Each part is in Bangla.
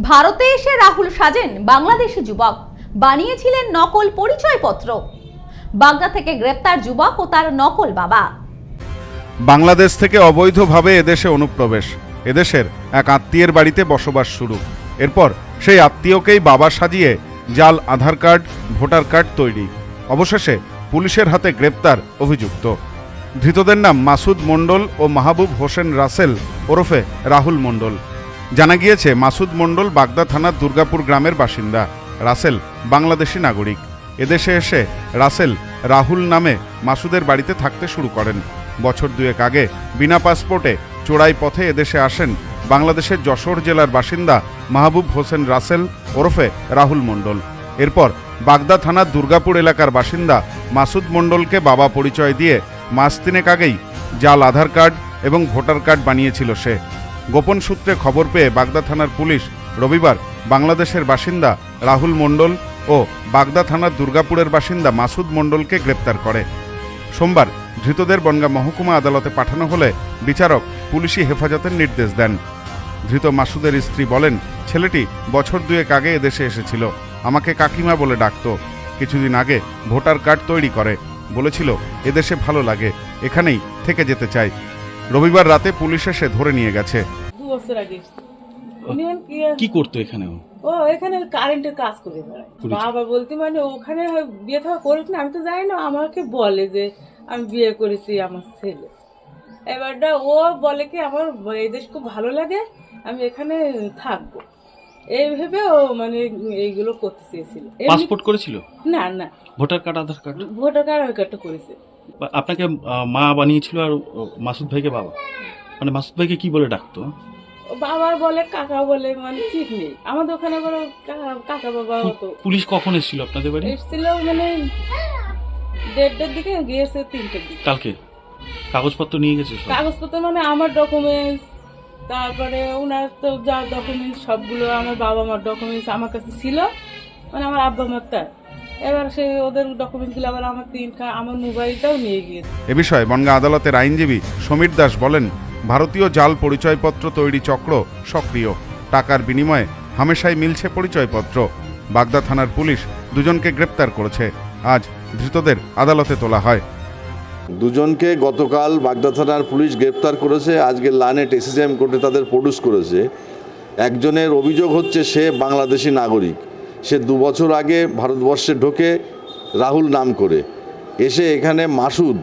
ভারতে এসে রাহুল সাজেন বাংলাদেশি যুবক। বানিয়েছিলেন নকল পরিচয়পত্র। বাগদা থেকে গ্রেপ্তার যুবক ও তার নকল বাবা। বাংলাদেশ থেকে অবৈধভাবে এদেশে অনুপ্রবেশ। এদেশের এক আত্মীয়ের বাড়িতে বসবাস শুরু। এরপর সেই আত্মীয়কেই বাবা সাজিয়ে জাল, আধার কার্ড, ভোটার কার্ড তৈরি। অবশেষে পুলিশের হাতে গ্রেপ্তার অভিযুক্ত। ধৃতদের নাম মাসুদ মণ্ডল ও মাহবুব হোসেন রাসেল ওরফে রাহুল মণ্ডল। জানা গিয়েছে, মাসুদ মণ্ডল বাগদা থানার দুর্গাপুর গ্রামের বাসিন্দা। রাসেল বাংলাদেশি নাগরিক। এদেশে এসে রাসেল রাহুল নামে মাসুদের বাড়িতে থাকতে শুরু করেন। বছর দুয়েক আগে বিনা পাসপোর্টে চোরাই পথে এদেশে আসেন বাংলাদেশের যশোর জেলার বাসিন্দা মাহবুব হোসেন রাসেল ওরফে রাহুল মণ্ডল। এরপর বাগদা থানার দুর্গাপুর এলাকার বাসিন্দা মাসুদ মণ্ডলকে বাবা পরিচয় দিয়ে মাস তিনেক আগেই জাল আধার কার্ড এবং ভোটার কার্ড বানিয়েছিল সে। গোপন সূত্রে খবর পেয়ে বাগদা থানার পুলিশ রবিবার বাংলাদেশের বাসিন্দা রাহুল মণ্ডল ও বাগদা থানার দুর্গাপুরের বাসিন্দা মাসুদ মণ্ডলকে গ্রেপ্তার করে। সোমবার ধৃতদের বনগা মহকুমা আদালতে পাঠানো হলে বিচারক পুলিশি হেফাজতের নির্দেশ দেন। ধৃত মাসুদের স্ত্রী বলেন, ছেলেটি বছর দুয়েক আগে এদেশে এসেছিল। আমাকে কাকিমা বলে ডাকতো। কিছুদিন আগে ভোটার কার্ড তৈরি করে। বলেছিল, এদেশে ভালো লাগে। এখানেই থেকে যেতে চাই। রবিবার রাতে পুলিশ এসে ধরে নিয়ে গেছে। দু বছর আগে উনি কি কি করতো এখানে ও? ও এখানে কারেন্টের কাজ করে বেড়ায়। বাবা বলতে মানে ওখানে বিয়ে থাকা করিস না আমি তো জানি না আমাকে বলে যে আমি বিয়ে করেছি আমার ছেলে। এবারটা ও বলে কি আমার এই দেশ খুব ভালো লাগে আমি এখানে থাকব। এই ভেবে ও মানে এইগুলো করতে চেয়েছিল। পাসপোর্ট করেছিল? না না। Voter card Aadhaar card? Voter card ওই কার্ডটা করেছে। আপনাকে মা বানিয়েছিল আর মাসুদ ভাইকে বাবা? মানে মাসুদ ভাইকে কি বলে ডাকতো? ও বাবা বলে কাকা বলে মানে ঠিক নেই। আমাদের ওখানে বলো কাকা- বাবা হতো। পুলিশ কখন এসেছিল আপনাদের বাড়ি? এসেছিল মানে দেড়টার দিকে গিয়েছে তিনটের দিকে। কালকে? কাগজপত্র নিয়ে গেছে কাগজপত্র মানে আমার ডকুমেন্টস তারপরে ওনার তো যা ডকুমেন্টস সবগুলো আমার বাবা মার ডকুমেন্টস আমার কাছে ছিল। মানে আমার আব্বা মার তার এবার সে ওদের ডকুমেন্টসগুলো আবার আমার তিন আমার মোবাইলটাও নিয়ে গিয়েছে। এ বিষয়ে বনগা আদালতের আইনজীবী সমীর দাস বলেন ভারতীয় জাল পরিচয়পত্র তৈরি চক্র সক্রিয়। টাকার বিনিময়ে হামেশাই মিলছে পরিচয়পত্র। বাগদা থানার পুলিশ দুজনকে গ্রেপ্তার করেছে। আজ ধৃতদের আদালতে তোলা হয়। দুজনকে গতকাল বাগদা থানার পুলিশ গ্রেপ্তার করেছে আজকে লানেট এসিজিএম কোর্টে তাদের প্রডিউস করেছে। একজনের অভিযোগ হচ্ছে সে বাংলাদেশি নাগরিক। সে দু বছর আগে ভারতবর্ষে ঢোকে রাহুল নাম করে। এসে এখানে মাসুদ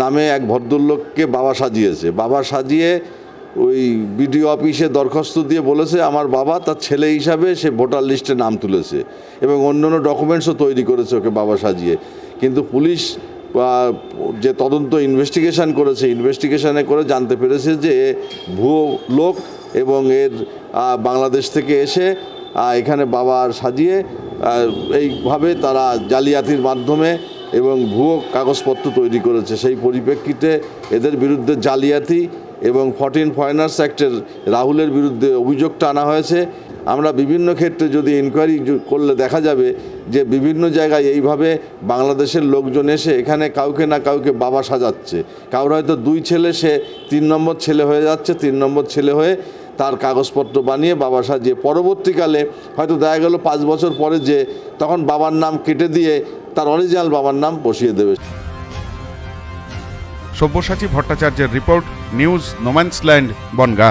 নামে এক ভদ্রলোককে বাবা সাজিয়েছে। বাবা সাজিয়ে ওই বিডিও অফিসে দরখাস্ত দিয়ে বলেছে, আমার বাবা তার ছেলে হিসাবে সে ভোটার লিস্টে নাম তুলেছে এবং অন্য অন্য ডকুমেন্টসও তৈরি করেছে ওকে বাবা সাজিয়ে। কিন্তু পুলিশ যে তদন্ত ইনভেস্টিগেশন করেছে, ইনভেস্টিগেশনে করে জানতে পেরেছে যে ভুয়ো লোক এবং এর বাংলাদেশ থেকে এসে এখানে বাবার সাজিয়ে এইভাবে তারা জালিয়াতির মাধ্যমে এবং ভুয়ো কাগজপত্র তৈরি করেছে। সেই পরিপ্রেক্ষিতে এদের বিরুদ্ধে জালিয়াতি এবং ফর্টিন ফরেনার্স অ্যাক্টের রাহুলের বিরুদ্ধে অভিযোগটা আনা হয়েছে। আমরা বিভিন্ন ক্ষেত্রে যদি ইনকোয়ারি করলে দেখা যাবে যে বিভিন্ন জায়গায় এইভাবে বাংলাদেশের লোকজন এসে এখানে কাউকে না কাউকে বাবা সাজাচ্ছে। কারোর হয়তো দুই ছেলে, সে তিন নম্বর ছেলে হয়ে যাচ্ছে, তিন নম্বর ছেলে হয়ে তার কাগজপত্র বানিয়ে বাবা সাজিয়ে পরবর্তীকালে হয়তো দেখা গেল পাঁচ বছর পরে যে তখন বাবার নাম কেটে দিয়ে তার অরিজিনাল বাবার নাম বসিয়ে দেবে। সব্যসাচী ভট্টাচার্যের report news no man's land, Bongaon.